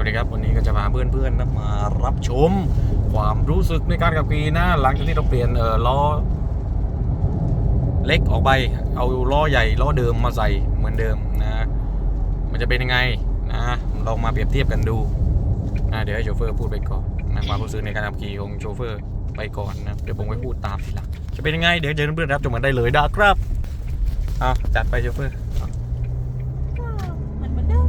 วัสดีครับ วันนี้ก็จะพาเพื่อนๆนะมารับชม ความรู้สึกในการขับขี่นะหลังจากที่เราเปลี่ยนเออล้อเล็กออกไปเอาล้อใหญ่ล้อเดิมมาใส่เหมือนเดิมนะมันจะเป็นยังไงนะเรามาเปรียบเทียบกันดูนะเดี๋ยวให้โชเฟอร์พูดไปก่อนนะความรู้สึกในการขับขี่ของโชเฟอร์ไปก่อนนะเดี๋ยวผมไปพูดตามทีหลังจะเป็นยังไงเดี๋ยวเจอเพื่อนๆรับชมกันได้เลยนะครับเอาจัดไปโชเฟอร์ ก็เหมือนเหมือนเดิม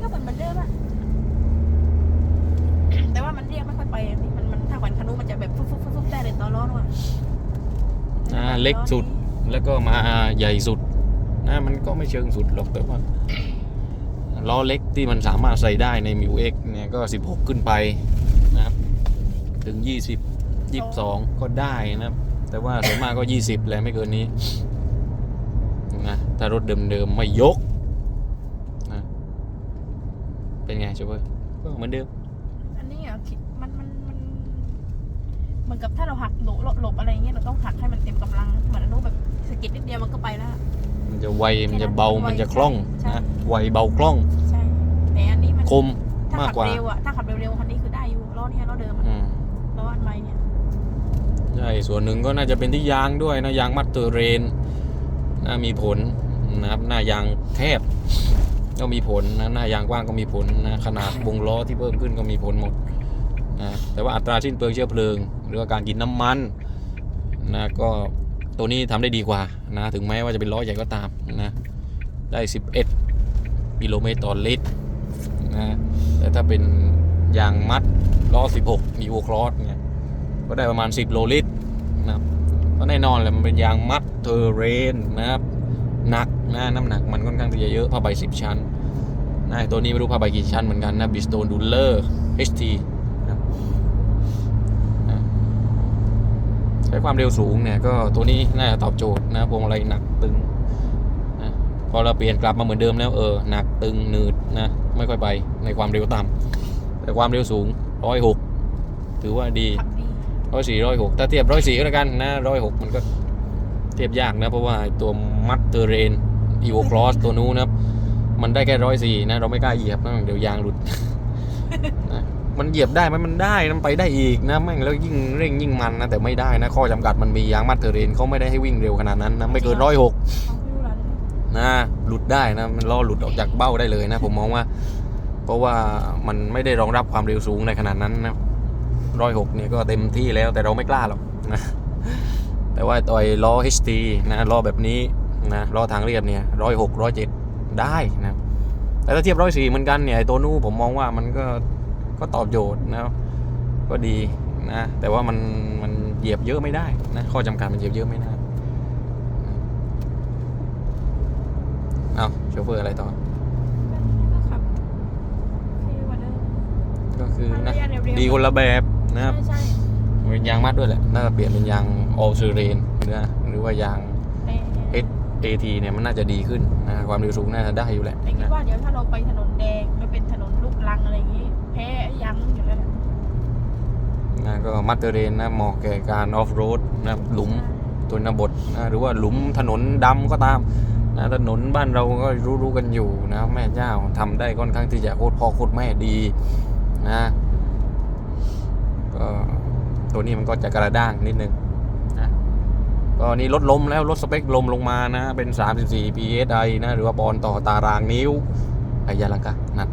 ก็เหมือนเหมือนเดิมอะแต่ว่ามันเรียกไม่ค่อยไปอะมันมันถ้าขวัญคนุมันจะแบบฟุบฟุบฟุบฟุบได้เลยตอนร้อนว่ะ อ่า เล็กสุดแล้วก็มาใหญ่สุดนะมันก็ไม่เชิงสุดหรอกแต่ว่าล้อเล็กที่มันสามารถใส่ได้ในมิวเอ็กเนี่ยก็ 16 ขึ้นไปนะครับ ถึง 20 22 ก็ได้นะครับ แต่ว่าส่วนมากก็ 20 แหละไม่เกินนี้นะถ้ารถเดิมๆไม่ยกนะเป็นไงชูเปอร์ก็เหมือนเดิม อันนี้อะคิด เหมือนกับถ้าเราหักหลบหลบหลบอะไรเงี้ยเราต้องหักให้มันเต็มกำลังเหมือนอนุแบบสะกิดนิดเดียวมันก็ไปแล้วอะมันจะไวมันจะเบามันจะคล่องใช่นะไวเบาคล่องใช่แต่อันนี้มันคมถ้ามากขับกว่าเร็วอะถ้าขับเร็วๆคันนี้คือได้อยู่ล้อเนี่ยล้อเดิมอะอืมล้ออันใหม่เนี่ยใช่ส่วนหนึ่งก็น่าจะเป็นที่ยางด้วยนะยางมัดเตอร์เรนนะมีผลนะครับหน้ายางแคบก็มีผลนะหน้ายางกว้างก็มีผลนะขนาดวงล้อที่เพิ่มขึ้นก็มีผลหมด นะแต่ว่าอัตราสิ้นเปลืองเชื้อเพลิง หรือว่าการกินน้ำมันนะก็ตัวนี้ทำได้ดีกว่านะถึงแม้ว่าจะเป็นล้อใหญ่ก็ตามนะได้ 11 กิโลเมตรต่อลิตรนะแต่ถ้าเป็นยางมัดล้อ 16 มีโอครอสเนี่ยก็ได้ประมาณ 10 โลลิตรนะครับก็แน่นอนแหละมันเป็นยางมัดเทอร์เรนนะครับหนักนะน้ำหนักมันค่อนข้างที่จะเยอะผ้าใบ 10 ชั้นนะตัวนี้ไม่รู้ผ้าใบกี่ชั้นเหมือนกันนะบิสโตนดูเลอร์ HT นะครับนะ ใช้ความเร็วสูงเนี่ยก็ตัวนี้น่าจะตอบโจทย์นะพวงมาลัยหนักตึงนะพอเราเปลี่ยนกลับมาเหมือนเดิมแล้วเออหนักตึงหนืดนะไม่ค่อยไปในความเร็วต่ำแต่ความเร็วสูงร้อยหกถือว่าดีร้อยสี่ร้อยหกถ้าเทียบร้อยสี่ก็แล้วกันนะร้อยหกมันก็เทียบยากนะเพราะว่าตัวมัดเตอร์เรนอีโวครอสตัวนู้นนะครับมันได้แค่ร้อยสี่นะ เราไม่กล้าเหยียบนะเดี๋ยวยางหลุดนะ มันเหยียบได้ไหมมันได้นะมันไปได้อีกนะแม่งแล้วยิ่งเร่งยิ่งมันนะแต่ไม่ได้นะข้อจำกัดมันมียางมัดเตอร์เรนเขาไม่ได้ให้วิ่งเร็วขนาดนั้นนะไม่เกินร้อยหกเอาไม่รู้ร้านเลยนะหลุดได้นะมันล้อหลุดออกจากเบ้าได้เลยนะ ผมมองว่า เพราะว่ามันไม่ได้รองรับความเร็วสูงในขนาดนั้นนะร้อยหกเนี่ยก็เต็มที่แล้วแต่เราไม่กล้าหรอกนะแต่ว่าตัวไอ้ล้อ HT นะล้อแบบนี้นะล้อทางเรียบเนี่ยร้อยหกร้อยเจ็ดได้นะแต่ถ้าเทียบร้อยสี่เหมือนกันเนี่ยไอ้ตัวนู้นผมมองว่ามันก็ ก็ตอบโจทย์นะก็ดีนะแต่ว่ามันมันเหยียบเยอะไม่ได้นะข้อจำกัดมันเหยียบเยอะไม่ได้เอาโชเฟอร์อะไรต่อก็ขับเท่กว่าเดิมก็คือมันนะระยะเร็วๆดีคนละแบบนะครับใช่ใช่เป็นยางมัดด้วยแหละน่าจะเปลี่ยนเป็นยางออลเซเรนนะหรือว่ายางแต่ AT เนี่ยมันน่าจะดีขึ้นนะความเร็วสูงน่าจะได้อยู่แหละแต่คิดนะว่าเดี๋ยวถ้าเราไปถนนแดงไม่เป็นถนนลูกลังอะไรอย่างงี้แพ้ยังอยู่แล้วแหละนะก็มัดเตอร์เรนนะเหมาะแก่การออฟโรดนะหลุมตัวนบทนะหรือว่าหลุมถนนดำก็ตามนะถนนบ้านเราก็รู้ๆกันอยู่นะแม่เจ้าทำได้ค่อนข้างที่จะโคตรพ่อโคตรแม่ดีนะก็ตัวนี้มันก็จะกระด้างนิดนึงนะก็นี่ลดลมแล้วลดสเปคลมลงมานะ เป็น 34 psi นะ หรือว่าปอนด์ต่อตารางนิ้วไอ้ยาลังกะนั่น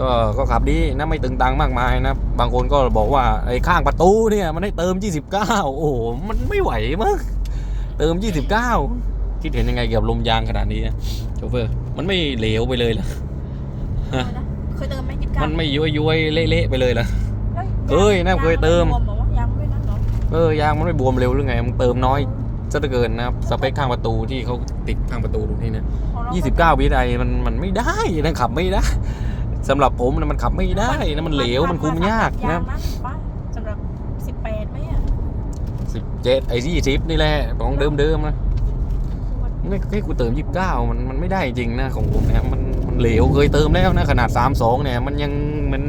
ก็ก็ขับดีนะไม่ตึงตังมากมายนะ บางคนก็บอกว่าไอ้ข้างประตูเนี่ย มันให้เติม 29 โอ้โหมันไม่ไหวมั้งเติม 29 คิดเห็นยังไงเกี่ยวกับลมยางขนาดนี้นะโชเฟอร์มันไม่เหลวไปเลยเหรอเอานะเคยเติมไหมยี่สิบเก้ามันไม่ย้วยย้วยๆเละๆไปเลยเหรอเฮ้ยเคยนะเคยเติมงบวบอกว่ายางไม่นั่นเหรอเออยางมันไม่บวมเร็วหรือไงมันเติมน้อยซะเหลือเกินนะครับสเปคข้างประตูที่เขาติดข้างประตูตรงนี้เนี่ยของเรายี่สิบเก้าวิไอมันมันไม่ได้นะขับไม่ได้ สำหรับผมนะมันขับไม่ได้นะมันเหลวมันคุมยากนะยางป้าสำหรับสิบแปดไหมอะสิบเจ็ดไอ้ยี่สิบนี่แหละของเดิมเดิมๆนะไม่ให้กูเติมยี่สิบเก้ามันมันไม่ได้จริงนะของผมเนี่ยมันมันเหลวเคยเติมแล้วนะขนาดสามสองเนี่ย มันยังมัน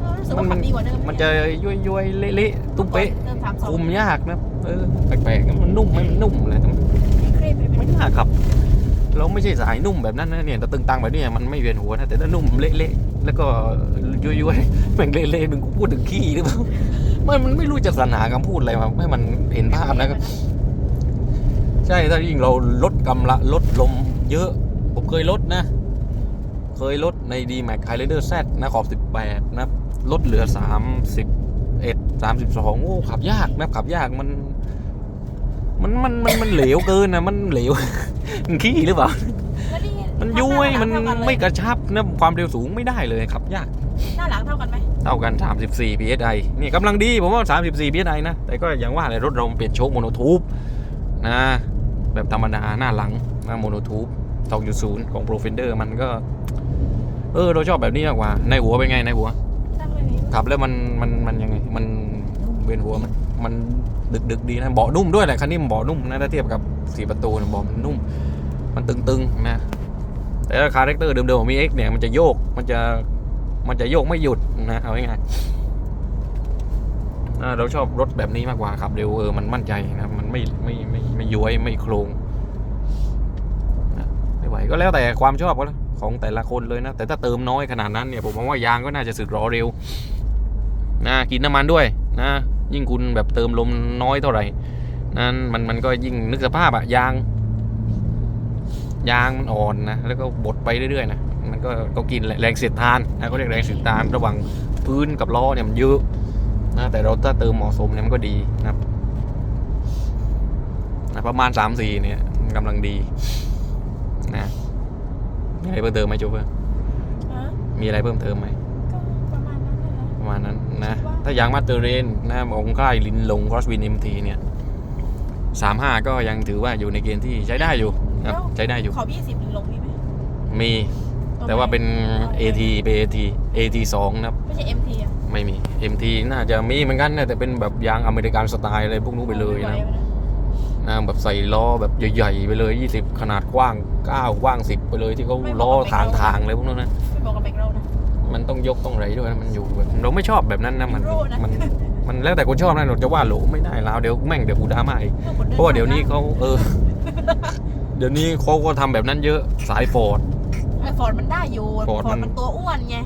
เออรู้สึกว่ามันขับดีกว่าเดิมมันจะย้วยย้วยๆเละๆตุ้มเป๊ะเติมสามสองคุมยากนะเออแปลกๆนะมันนุ่มไหมมันนุ่มอะไรแต่มันเครปไปไหมไม่น่าขับ เราไม่ใช่สายนุ่มแบบนั้นนะเนี่ยแต่ตึงตังแบบนี้มันไม่เวียนหัวนะแต่ถ้านุ่มเละๆแล้วก็ย้อยๆแม่งเละๆมึงกูพูดถึงขี้หรือเปล่ามันมันไม่รู้จะสรรหาคำพูดอะไรมาให้มันเห็นภาพนะใช่ถ้ายิ่งเราลดกำละลดลมเยอะ ผมเคยลดนะ เคยลดใน d m a x Highlander Z นะขอบ 18 นะลดเหลือ 31 32 โอ้ขับยากนะขับยากมัน มันมันมันมันเหลวเกินนะมันเหลว มันขี้หรือเปล่า แล้วนี่มันย้วยมันหาหลังเท่ากัเลยไม่กระชับนะความเร็วสูงไม่ได้เลยขับ ยาก หน้าหลังเท่ากันไหมเท่ากัน 34 psi นี่กำลังดีผมว่า 34 psi นะ แต่ก็อย่างว่าเลยรถเราเปลี่ยนโชคโมโนทูบนะ แบบธรรมดาหน้าหลังนะโมโนทูบ2.0 ของ Profender มันก็ เออ เราชอบแบบนี้มากกว่า ในหัวเป็นไงในหัว ตั้งไว้นี่ขับแล้วมันมันมันยังไง มันเวียนหัวมันมัน ดึกดึกดีนะเบาะนุ่มด้วยแหละคันนี้มันเบาะนุ่มนะถ้าเทียบกับสี่ประตูเนะเบาะมันนุ่ม มันตึงๆนะ แต่ถ้าคาแรคเตอร์เดิมๆของมีเอ็กเนี่ยมันจะโยกมันจะมันจะโยกไม่หยุดนะเอาง่ายๆเราชอบรถแบบนี้มากกว่าขับเร็วเออมันมั่นใจนะมันไม่ไม่ไม่ไม่ย้วยไม่โครงนะไม่ไหวก็แล้วแต่ความชอบก็แล้วของแต่ละคนเลยนะ แต่ถ้าเติมน้อยขนาดนั้นเนี่ยผมมองว่ายางก็น่าจะสึกรอเร็วนะกินน้ำมันด้วยนะ ยิ่งคุณแบบเติมลมน้อยเท่าไหร่นั้นมันมันก็ยิ่งนึกสภาพอะยาง ยางมันอ่อนนะแล้วก็บดไปเรื่อยๆนะมันก็ก็กินแหละแรงเสียดทานนะก็เรียกแรงเสียดทานระหว่างพื้นกับล้อเนี่ยมันเยอะนะแต่เราถ้าเติมเหมาะสมเนี่ยมันก็ดีนะครับนะประมาณ3 4เนี่ยมันกำลังดีนะมีอะไรเพิ่มเติมไหมโจเพื่อนฮะมีอะไรเพิ่มเติมไหม ก็ประมาณนั้นนะ ประมาณนั้นนะถ้ายางมาสเตอร์เรนนะของค่ายลินลงครอสวินเอ็มทีเนี่ยสามห้าก็ยังถือว่าอยู่ในเกณฑ์ที่ใช้ได้อยู่นะครับใช้ได้อยู่ขอบยี่สิบลงมีไหมมี แต่ว่าเป็น AT เป็น AT AT 2นะครับไม่ใช่ MT อะไม่มี MT น่าจะมีเหมือนกันนะแต่เป็นแบบยางอเมริกันสไตล์อะไรพวกนู้นไปเลยนะนะแบบใส่ล้อแบบใหญ่ๆไปเลย 20 ขนาดกว้าง 9 กว้าง 10 ไปเลยที่เขาล้อทางทางๆเลยพวกนั้นนะไม่บอกกับแบกเรานะ มันต้องยกต้องไรด้วยนะมันอยู่แบบเราไม่ชอบแบบนั้นนะมันโรนะมันมันแล้วแต่คนชอบนะเราจะว่าโหลไม่ได้แล้วเดี๋ยวแม่งเดี๋ยวกูดราม่าอีกเพราะว่าเดี๋ยวนี้เขาเออ เดี๋ยวนี้เขาก็ทำแบบนั้นเยอะสายฟอร์ดไอ้ฟอร์ดมันได้อยู่ฟอร์ดฟอร์ดมันมันตัวอ้วนไง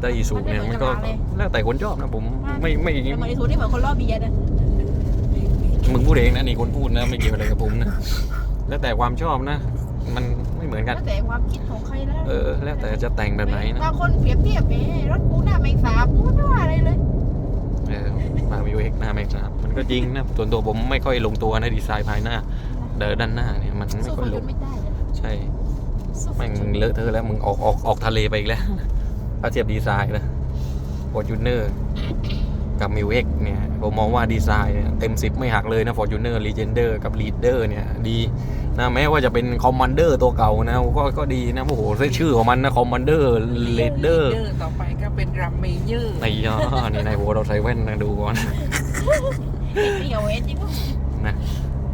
แต่อีสูเนี่ยมันก็มันไม่เหมือนกับเราเลยแล้วแต่คนชอบนะผมไม่ไม่แต่เหมือนไอ้ทูนี่เหมือนคนล่อเบียร์นะมึงพูดเองนะนี่คนพูดนะไม่เกี่ยวอะไรกับผมนะแล้วแต่ความชอบนะ มันไม่เหมือนกัน แล้วแต่ความคิดของใครแล้วเออ แล้วแต่จะแต่งแบบไหนนะ บางคนเปรียบเทียบเอ๊รถกูหน้าแมงสาบกูไม่ว่าอะไรเลย เออมาวิวเอ็กหน้าแม็กซ์ครับมันก็จริงนะ ส่วนตัวผมไม่ค่อยลงตัวนะดีไซน์ภายหน้า เดินด้านหน้าเนี่ยมันไม่สู้ค่ฟออยร์ลจูงนไม่ได้เลยใช่สู้ฟอแม่ร์งจูนเลอะเทอะแล้วมึงออกออกออกทะเลไปอีกแล้ว ถ้าเทียบดีไซน์นะฟอร์จูเนอร์ กับมิวเอ็กเนี่ยผมมองว่าดีไซน์เนี่ยเต็มสิบไม่หักเลยนะฟอร์จูเนอร์ลีเจนเดอร์กับลีดเดอร์เนี่ยดีนะแม้ว่าจะเป็นคอมมานเดอร์ตัวเก่านะก็ก็ดีนะโอ้โหชื่อของมันนะคอมมานเดอร์ลีดเดอร์ต่อไปก็เป็นรัมเมเยอร์ในย่อนี่ในหัวเราใส่แว่นนะดูก่อนเดี่ยวเองจริงป่ะ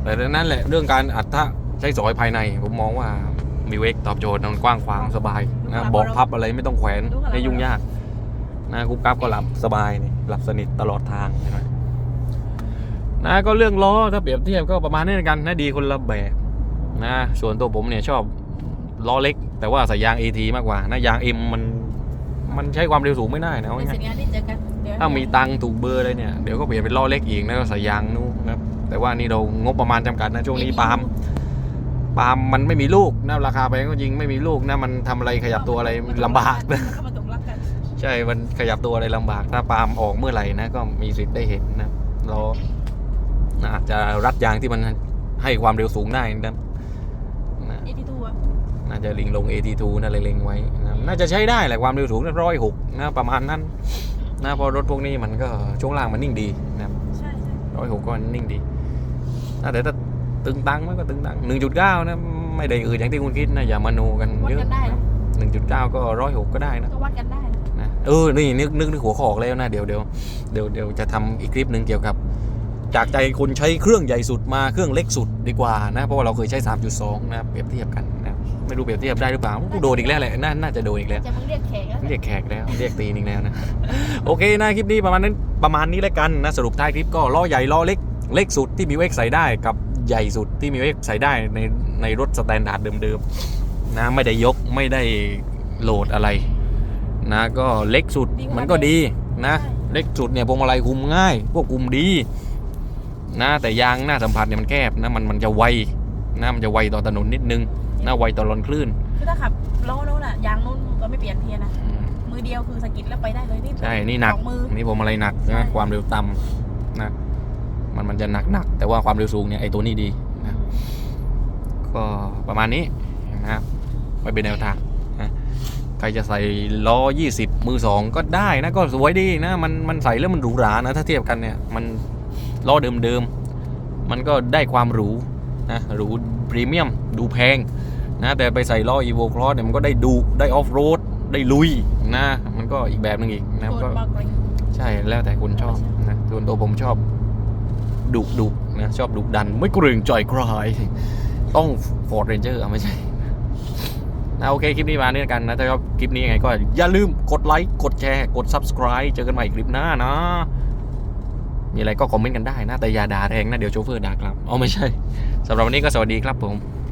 แต่นั่นแหละเรื่องการอัดทะใช้สอยภายในผมมองว่ามิวเอ็กตอบโจทย์มันกว้างขวางสบายนะเบอกพับอะไรไม่ต้องแขวนให้ยุ่งยาก นะกุ๊บกับก็หลับสบายนี่หลับสนิทตลอดทางใช่ไหมนะก็เรื่องล้อถ้าเปรียบเทียบก็ประมาณนี้กันนะดีคนละแบบนะส่วนตัวผมเนี่ยชอบล้อเล็ก แต่ว่าใส่ยาง AT มากกว่านะยาง M มันมันใช้ความเร็วสูงไม่ได้นะเอาเป็นง่ายสัญญาณที่เจอกันเดี๋ยวถ้ามีตังค์ถูกเบอร์เลยเนี่ยเดี๋ยวก็เปลี่ยนเป็นล้อเล็กอีกนะก็ใส่ยางนู้นนะครับแต่ว่านี่เรางบประมาณจำกัดนะช่วงนี้ปาล์มปาล์มมันไม่มีลูกนะราคาแพงก็จริงไม่มีลูกนะมันทำอะไรขยับตัวอะไรลำบากนะ ใช่ มันขยับตัวอะไรลำบาก ถ้าปาล์มออกเมื่อไหร่นะ ก็มีสิทธิ์ได้เห็นนะเราอาจจะรัดยางที่มันให้ความเร็วสูงได้นะนะเอทีทูอะน่าจะลิงลง AT2 นะเล็งๆไว้นะน่าจะใช้ได้แหละความเร็วสูงร้อยหกนะประมาณนั้นนะเพอรถพวกนี้มันก็ช่วงล่างมันนิ่งดีนะครับใช่ใช่ร้อยหกก็นิ่งดีนะแต่ถ้าตึงตังมันก็ตึงตังหนึ่งจุดเก้านะไม่ได้อื่นอย่างที่คุณคิดนะอย่ามาโนกันวัดเยอะกันได้นะหนึ่งจุดเก้าก็ร้อยหกก็ได้นะก็วัดกันได้นะนะ เออนี่นึกนึกนึกหัวข้อออกแล้วนะเดี๋ยวเดี๋ยวเดี๋ยวเดี๋ยวจะทำอีกคลิปหนึ่งเกี่ยวกับ จากใจคนใช้เครื่องใหญ่สุดมาเครื่องเล็กสุดดีกว่านะเพราะว่าเราเคยใช้ 3.2 นะเปรียบเทียบกันนะไม่รู้เปรียบเทียบได้หรือเปล่ากูโดนอีกแล้วแหละน่าน่าจะโดนอีกแล้วจะมึงเรียกแขกแล้วเรียกแขกแล้วเรียกตีนอีกแล้วนะโอเคนะคลิปนี้ประมาณนั้นประมาณนี้แล้วกันนะสรุปท้ายคลิปก็ล้อใหญ่ล้อเล็กเล็กสุดที่มีเวกใส่ได้กับใหญ่สุดที่มีเวกใส่ได้ในในรถสแตนดาร์ดเดิมๆนะไม่ได้ยกไม่ได้โหลดอะไร นะก็เล็กสุดมันก็ดีนะ เล็กสุดเนี่ยพวงมาลัยคุมง่ายพวกคุมดีนะแต่ยางหน้าสัมผัสเนี่ยมันแคบนะมันมันจะไวนะมันจะไวต่อถนนนิดนึงนะไวต่อรอนคลื่นคือถ้าขับล้อโน้นอะยางโน้นก็ไม่เปลี่ยนเทียนนะอืมมือเดียวคือสะกิดแล้วไปได้เลยนี่ใช่นี่หนักสองมือนี่พวงมาลัยหนักใช่นะความเร็วต่ำนะมันมันจะหนักหนักแต่ว่าความเร็วสูงเนี่ยไอ้ตัวนี้ดีนะก็ประมาณนี้นะครับไม่เป็นแนวทางนะใค รจะใส่ล้อ 20 มือ 2 ก็ได้นะก็สวยดีนะมันมันใส่แล้วมันหรูหรานะถ้าเทียบกันเนี่ยมันล้อเดิมๆมันก็ได้ความหรูนะหรูพรีเมียมดูแพงนะแต่ไปใส่ล้อ Evo Cross เนี่ยมันก็ได้ดูได้ออฟโรดได้ลุยนะมันก็อีกแบบหนึงอีกนะโคก็ตรมากเลยใช่แล้วแต่คุณชอบนะส่วนตัวผมชอบดุดุนะชอบดุดัน ไม่เกรงใจใครต้อง Ford Ranger อะไม่ใช่ นะโอเค คลิปนี้มาเนี่ยกันนะถ้าชอบคลิปนี้ยังไงก็อย่าลืมกดไลค์ กดแชร์ กด Subscribe เจอกันใหม่คลิปหน้านะ มีอะไรก็คอมเมนต์กันได้นะ แต่อย่าด่าแรงนะ เดี๋ยวโชเฟอร์ด่ากลับอ๋อไม่ใช่สำหรับวันนี้ก็สวัสดีครับผม